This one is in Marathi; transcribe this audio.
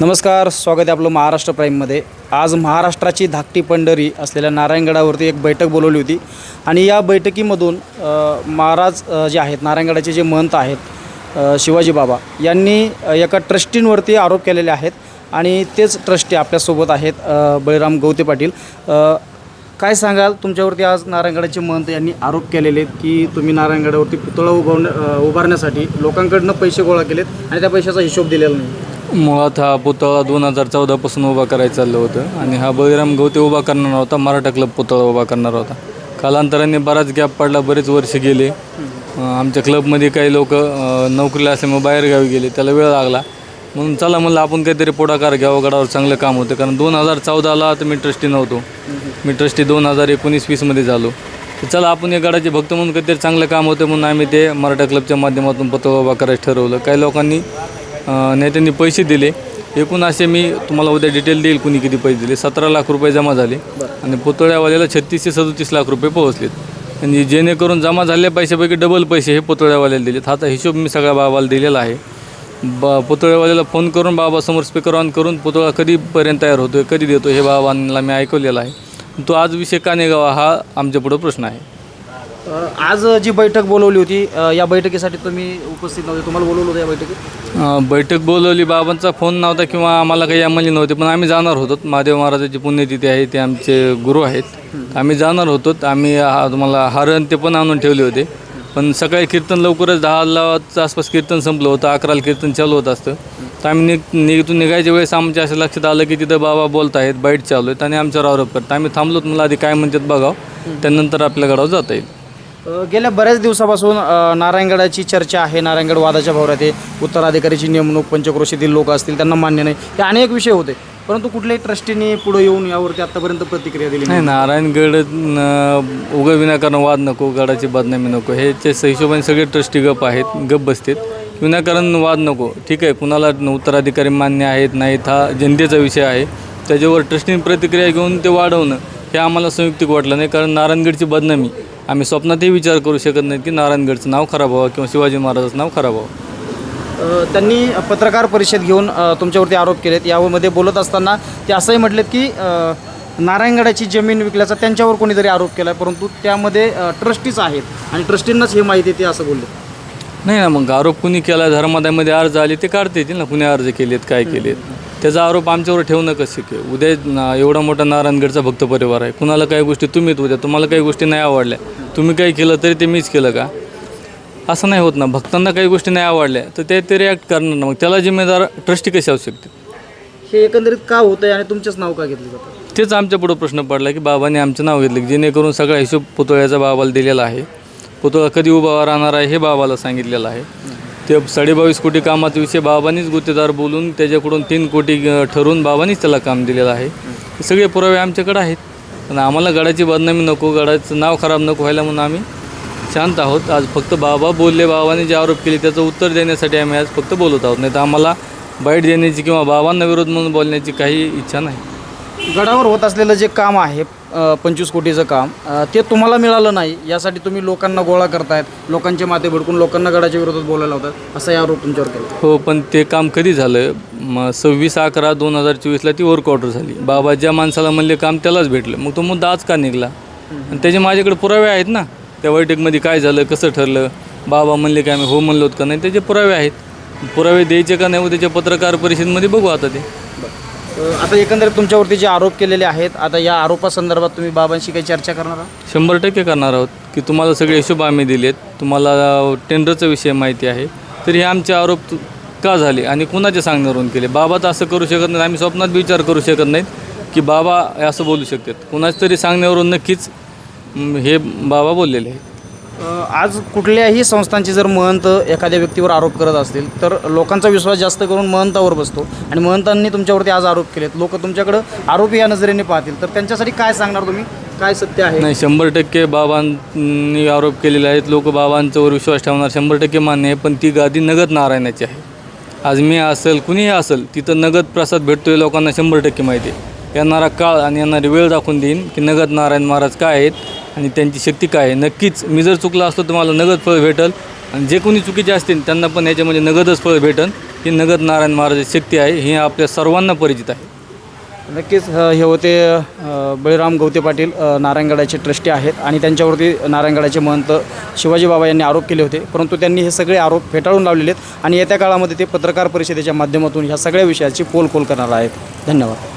नमस्कार स्वागत आहे आपलं महाराष्ट्र प्राईममध्ये आज महाराष्ट्राची धाकटी पंढरी असलेल्या नारायणगडावरती एक बैठक बोलवली होती. आणि या बैठकीमधून महाराज जे आहेत नारायणगडाचे जे महंत आहेत शिवाजी बाबा यांनी एका ट्रस्टींवरती आरोप केलेले आहेत. आणि तेच ट्रस्टी आपल्यासोबत आहेत बळीराम गवते पाटील. काय सांगाल? तुमच्यावरती आज नारायणगडाचे महंत यांनी आरोप केलेले आहेत की तुम्ही नारायणगडावरती पुतळा उभारण्या उभारण्यासाठी लोकांकडनं पैसे गोळा केलेत आणि त्या पैशाचा हिशोब दिलेला नाही. मुळात हा पुतळा दोन हजार चौदापासून उभा करायचं चाललं होतं. आणि हा बळीराम गवते उभा करणार होता मराठा क्लब पुतळा उभा करणार होता. कालांतराने बराच गॅप पडला बरेच वर्ष गेले. आमच्या क्लबमध्ये काही लोक नोकरीला असल्यामुळे बाहेरगावी गेले त्याला वेळ लागला. म्हणून चला म्हणलं आपण काहीतरी पुढाकार घ्यावं गडावर चांगलं काम होतं. कारण दोन हजार चौदाला तर मी ट्रस्टी नव्हतो. मी ट्रस्टी दोन हजार एकोणीस वीसमध्ये झालो. तर चला आपण या गडाचे भक्त म्हणून काहीतरी चांगलं काम होतं म्हणून आम्ही ते मराठा क्लबच्या माध्यमातून पुतळा उभा करायचं ठरवलं. काही लोकांनी नेत्यांनी पैसे दिले. एकूण असे मी तुम्हाला उद्या डिटेल देईल कुणी किती पैसे दिले. सतरा लाख रुपये जमा झाले. आणि पुतळ्यावाल्याला छत्तीस ते सदतीस लाख रुपये पोहोचलेत. आणि जेणेकरून जमा झालेल्या पैशापैकी डबल पैसे हे पुतळ्यावाल्याला दिलेत. हाचा हिशोब मी सगळ्या बाबाला दिलेला आहे. बा पुतळ्यावाल्याला फोन करून बाबासमोर स्पीकर ऑन करून पुतळा कधीपर्यंत तयार होतो आहे कधी देतो हे बाबांना मी ऐकवलेलं आहे. तो आज विषय का निघावा हा आमच्यापुढं प्रश्न आहे. आज जी बैठक बोलवली होती या बैठकीसाठी तुम्ही उपस्थित नव्हते. तुम्हाला बोलवलं होतं या बैठकीत? अं, बैठक बोलवली. बाबांचा फोन नव्हता किंवा आम्हाला काही अंमली नव्हते पण आम्ही जाणार होतो. महादेव महाराजाची पुण्यतिथी आहे ते आमचे गुरु आहेत. आम्ही जाणार होतो. आम्ही हा तुम्हाला हरण ते पण आणून ठेवले होते. पण सकाळी कीर्तन लवकरच दहाच्या आसपास कीर्तन संपलं होतं. अकराला कीर्तन चालू होत असतं. तर आम्ही निघ निघून निघायच्या वेळेस आमच्या असं लक्षात आलं की तिथं बाबा बोलत आहेत बाईट चालू आहेत आणि आमच्यावर आरोप करतात. आम्ही थांबलोत मला आधी काय म्हणतात बघावं. त्यानंतर आपल्या गडावर जाता येईल. गेल्या बऱ्याच दिवसापासून नारायणगडाची चर्चा आहे नारायणगड वादाच्या भावरात आहे. उत्तराधिकारीची नेमणूक पंचक्रोशीतील लोक असतील त्यांना मान्य नाही. हे अनेक विषय होते. परंतु कुठल्याही ट्रस्टीने पुढे येऊन यावरती आतापर्यंत प्रतिक्रिया दिली नाही. नारायणगड न- उगा विनाकारण वाद नको गडाची बदनामी नको. ह्याच्या हिशोबाने सगळे ट्रस्टी गप आहेत गप बसतात विनाकारण वाद नको. ठीक आहे कुणाला उत्तराधिकारी मान्य आहेत नाहीत हा जनतेचा विषय आहे. त्याच्यावर ट्रस्टीने प्रतिक्रिया घेऊन ते वाढवणं हे आम्हाला संयुक्तिक वाटलं नाही कारण नारायणगडची बदनामी आम्ही स्वप्नातही विचार करू शकत नाहीत की नारायणगडचं नाव खराब व्हावं किंवा शिवाजी महाराजाचं नाव खराब व्हावं. अ, त्यांनी पत्रकार परिषद घेऊन अ, तुमच्यावरती आरोप केलेत. यामध्ये बोलत असताना ते असंही म्हटलेत की अ, नारायणगडाची जमीन विकल्याचा त्यांच्यावर कोणीतरी आरोप केला परंतु त्यामध्ये अ, ट्रस्टीच आहेत आणि ट्रस्टींनाच हे माहिती आहे ते असं बोलले नाही ना मग आरोप कुणी केला धर्मादायामध्ये अर्ज आले ते काढता येतील ना कुणी अर्ज केलेत काय केलेत? त्याचा आरोप आमच्यावर ठेवणं कसं शक्य उद्या एवढा मोठा नारायणगडचा भक्त परिवार आहे. कुणाला काही गोष्टी तुम्हीच उद्या तुम्हाला काही गोष्टी नाही आवडल्या. तुम्ही काही केलं तरी ते मीच केलं का? असं नाही होत ना. भक्तांना काही गोष्टी नाही आवडल्या तर ते ते रिॲक्ट करणार ना. मग त्याला जिम्मेदार ट्रस्टी कशी असू शकते? हे एकंदरीत का होतंय आणि तुमचंच नाव का घेतलं जातं? तेच आमच्या पुढं प्रश्न पडला की बाबांनी आमचं नाव घेतलं की जेणेकरून सगळा हिशोब पुतळ्याचा बाबाला दिलेला आहे. पुतळा कधी उभा राहणार आहे हे बाबाला सांगितलेलं आहे. ते साडेबावीस कोटी कामाचा विषय बाबांनीच गुत्तेदार बोलून त्याच्याकडून तीन कोटी ठरवून बाबांनीच त्याला काम दिलेलं आहे. सगळे पुरावे आमच्याकडे आहेत. पण आम्हाला गडाची बदनामी नको गडाचं नाव खराब नको व्हायला म्हणून आम्ही शांत आहोत. आज फक्त बाबा बोलले बाबांनी जे आरोप केले त्याचं उत्तर देण्यासाठी आम्ही आज फक्त बोलत आहोत. नाही तर आम्हाला बाईट देण्याची किंवा बाबांना विरोध म्हणून बोलण्याची काही इच्छा नाही. गडावर होत असलेलं जे काम आहे पंचवीस कोटीचं काम ते तुम्हाला मिळालं नाही यासाठी तुम्ही लोकांना गोळा करतायत लोकांचे माते भडकून लोकांना गडाच्या विरोधात बोलायला होतात असा या आरोप तुमच्यावर केला. हो पण ते काम कधी झालं? मग सव्वीस अकरा दोन हजार चोवीसला ती वर्क ऑर्डर झाली. बाबा ज्या माणसाला म्हणले काम त्यालाच भेटलं. मग तो मुद्दा आज का निघला? आणि त्याचे माझ्याकडे पुरावे आहेत ना? त्या बैठकमध्ये काय झालं कसं ठरलं? बाबा म्हणले काय आम्ही हो म्हणलो होत का नाही? त्याचे पुरावे आहेत. पुरावे द्यायचे का नाही त्याच्या पत्रकार परिषदेमध्ये बघू आता ते. आता एकंदरीत तुमच्यावरती जे आरोप केलेले आहेत आता या आरोपासंदर्भात तुम्ही बाबांशी काही चर्चा करणार आहात? शंभर टक्के करणार आहोत की तुम्हाला सगळे हिशोब आम्ही दिलेत. तुम्हाला टेंडरचा विषय माहिती आहे. तर हे आमचे आरोप तु- का झाले आणि कुणाच्या सांगण्यावरून केले? बाबा तर असं करू शकत नाहीत आम्ही स्वप्नात विचार करू शकत नाहीत की बाबा असं बोलू शकतात. कुणाच तरी सांगण्यावरून नक्कीच हे बाबा बोललेले आहेत. आज कुठल्याही संस्थांचे जर महंत एखाद्या व्यक्तीवर आरोप करत असतील तर लोकांचा विश्वास जास्त करून महंतावर बसतो. आणि महंतांनी तुमच्यावरती आज आरोप केलेत. लोक तुमच्याकडं आरोपी या नजरेने पाहतील. तर त्यांच्यासाठी काय सांगणार तुम्ही? काय सत्य आहे? नाही शंभर टक्के बाबांनी आरोप केलेले आहेत. लोक बाबांच्यावर विश्वास ठेवणार शंभर टक्के मान्य आहे पण ती गादी नगद नारायणाची आहे. आज मी असेल कुणीही असेल तिथं नगद प्रसाद भेटतोय लोकांना शंभर टक्के माहिती आहे. येणारा काळ आणि येणारी वेळ दाखवून देईन की नगद नारायण महाराज काय आहेत आणि त्यांची शक्ती काय आहे. नक्कीच मी जर चुकला असतो तर मला नगद फळ भेटल. आणि जे कोणी चुकीचे असतील त्यांना पण याच्यामध्ये नगदच फळ भेटन ही नगद नारायण महाराजाची शक्ती आहे ही आपल्या सर्वांना परिचित आहे. नक्कीच हे होते बळीराम गवते पाटील नारायणगडाचे ट्रस्टी आहेत आणि त्यांच्यावरती नारायणगडाचे महंत शिवाजी बाबा यांनी आरोप केले होते. परंतु त्यांनी हे सगळे आरोप फेटाळून लावलेले आहेत आणि येत्या काळामध्ये ते पत्रकार परिषदेच्या माध्यमातून ह्या सगळ्या विषयाची पोलखोल करणार आहेत. धन्यवाद.